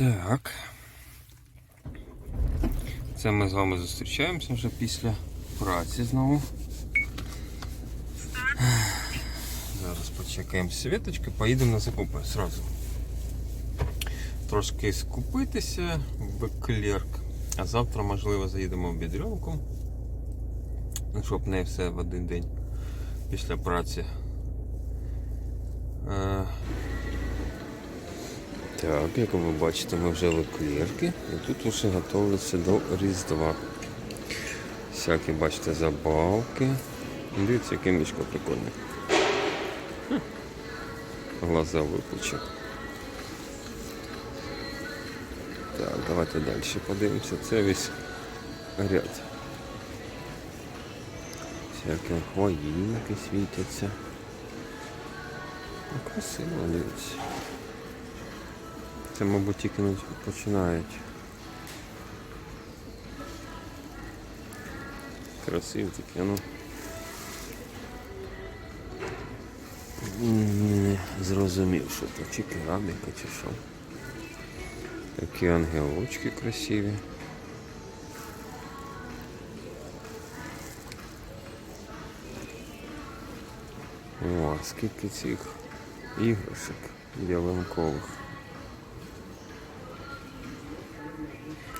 Так. Це ми з вами зустрічаємося вже після праці знову. Зараз почекаємо світочки, поїдемо на закупи зразу. Трошки скупитися в клерк, а завтра, можливо, заїдемо в бідрюнку, Ну, щоб не все в один день після праці. Так, як ви бачите, ми вже в клірки і тут вже готуються до Різдва. Всякі, бачите, забавки. Дивіться, яке мішко прикольне. Глаза випуче. Так, давайте далі подивимося. Це весь ряд. Всякі хвоїнки світяться. Ну, красиво дивіться. Це, мабуть, тільки не починають. Красиві такі, ну. Не зрозумів, що це, чи кераміка, чи що. Такі ангелочки красиві. О, скільки цих іграшок ялинкових.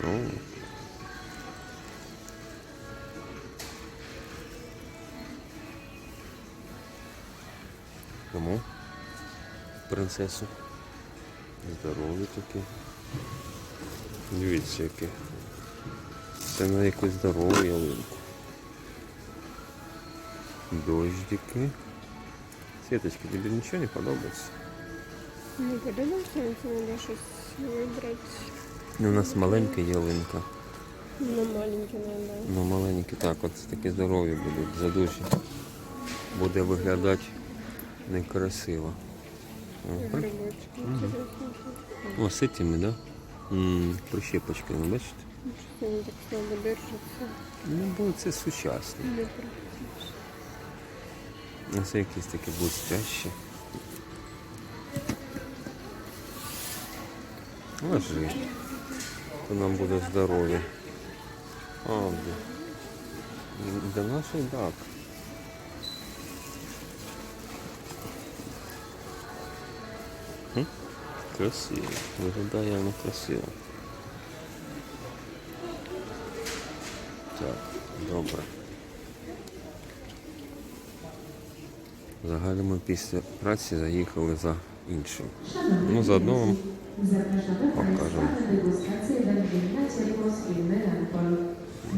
О. Кому? Принцесу. Здорові такі. Дивіться які. Це на якусь здорову ялинку. Дождики. Светочка, тобі нічого не подобається? Не подумав, що це треба щось вибрати. Ну, у нас маленька ялинка. Ну, маленьке треба. Ну, маленькі так, от такі здорові будуть, задуші. Буде виглядати некрасиво. Інтересненькі. О, з цими, да? М, Прищепочками, бачите? Так слабо держаться. Ну, бо це сучасно. Не практично. А це якісь такі блестящі. Ложи. То нам буде здоров'я. А? Де нашої так. Красиво. Виглядає воно красиво. Так, добре. Взагалі ми після праці заїхали за іншим. Ну, заодно вам Zapraszamy. Państwa na degustację wędlina ciepło z firmy Lampol.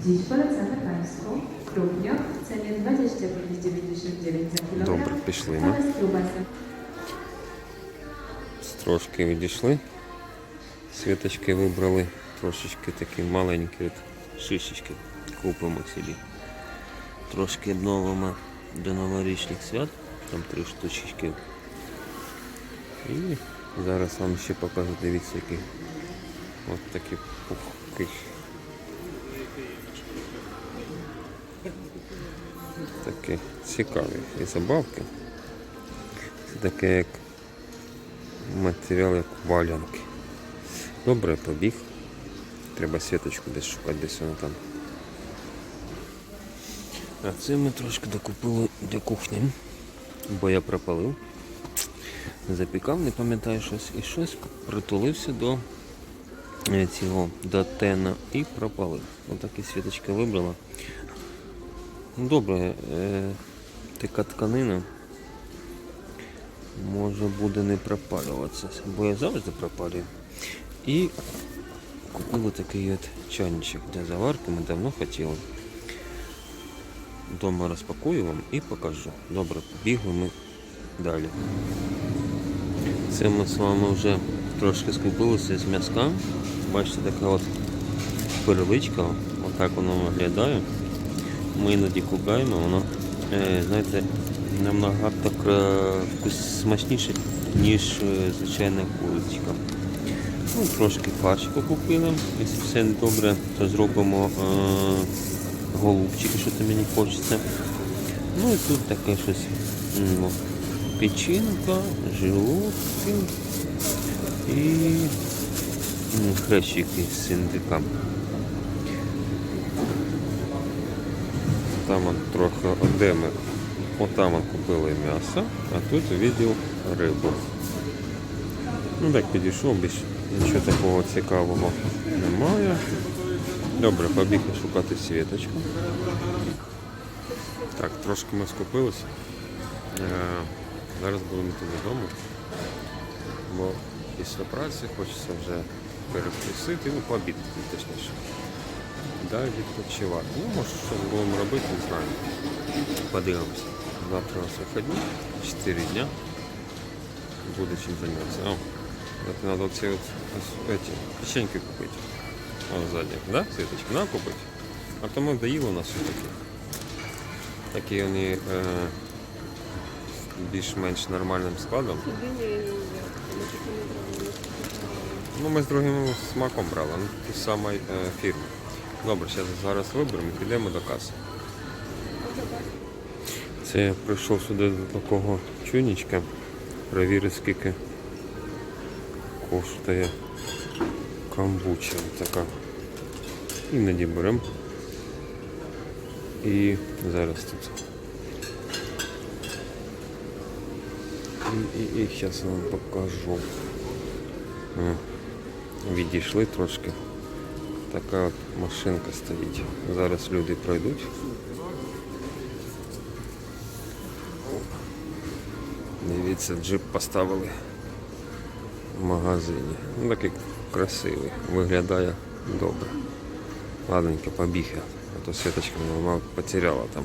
Dziś polecamy Państwu krupnioch w cenie 25,99 za kilogram. Добре, пішли ми. Трошки відійшли. Світочки вибрали трошечки такі маленькі от шишечки. Купимо собі. Трошки новими до новорічних свят. Там три штучки. І зараз вам ще покажу, дивіться, які от такі пухки. Такі цікаві і забавки. Це таке як матеріал як валянки. Добре, побіг. Треба сіточку десь шукати, десь вона там. А це ми трошки докупили для кухні, бо я пропалив. Запікав, не пам'ятаю щось, і щось притулився до е, цього до тена і пропалив. Отакі світочки вибрала. Добре, е, така тканина може буде не пропалюватися, бо я завжди пропалюю. І купили такий от чайничок для заварки, ми давно хотіли. Дома розпакую вам і покажу. Добре, побігли ми далі. Це ми з вами вже трошки скупилися з м'язка. Бачите, така от переличка, отак воно виглядає. Ми іноді купляємо, воно, е, знаєте, набагато кра- смачніше, ніж е, звичайна курочка. Ну, трошки фаршику купили. Якщо все добре, то зробимо е, голубчики, що то мені хочеться. Ну і тут таке щось. Печінка, желудки і М, Хрещ якийсь з індика. Там трохи де ми. Отам купили м'ясо, а тут відділ рибу. Ну так підійшов, більш нічого такого цікавого немає. Добре, побіг шукати світочку. Так, трошки ми скупилися. Зараз будемо йти додому. Бо після праці хочеться вже перекусити, ну пообідати точніше. Далі відпочивати. Ну, може, що будемо робити, не знаю. Подивимося. Завтра у нас вихідні, 4 дня. Буде чим зайнятися. О, это надо оці от, эти печеньки купити. Вон ззаді, да, Світочка? На купити. А то ми доїли у нас все таки. Такі вони е, більш-менш нормальним складом. Брала. Ну, ми з другим смаком брали, ну, ті самої е, фірми. Добре, зараз, зараз виберемо і підемо до каси. Це я прийшов сюди до такого чуйничка. Перевірити, скільки коштує камбуча така. Іноді беремо. І зараз тут. І, і зараз вам покажу. Відійшли трошки. Така от машинка стоїть. Зараз люди пройдуть. Дивіться, джип поставили в магазині. Ну такий красивий, виглядає добре. Ладненько, побіг я. А то Світочка, мабуть, потеряла там.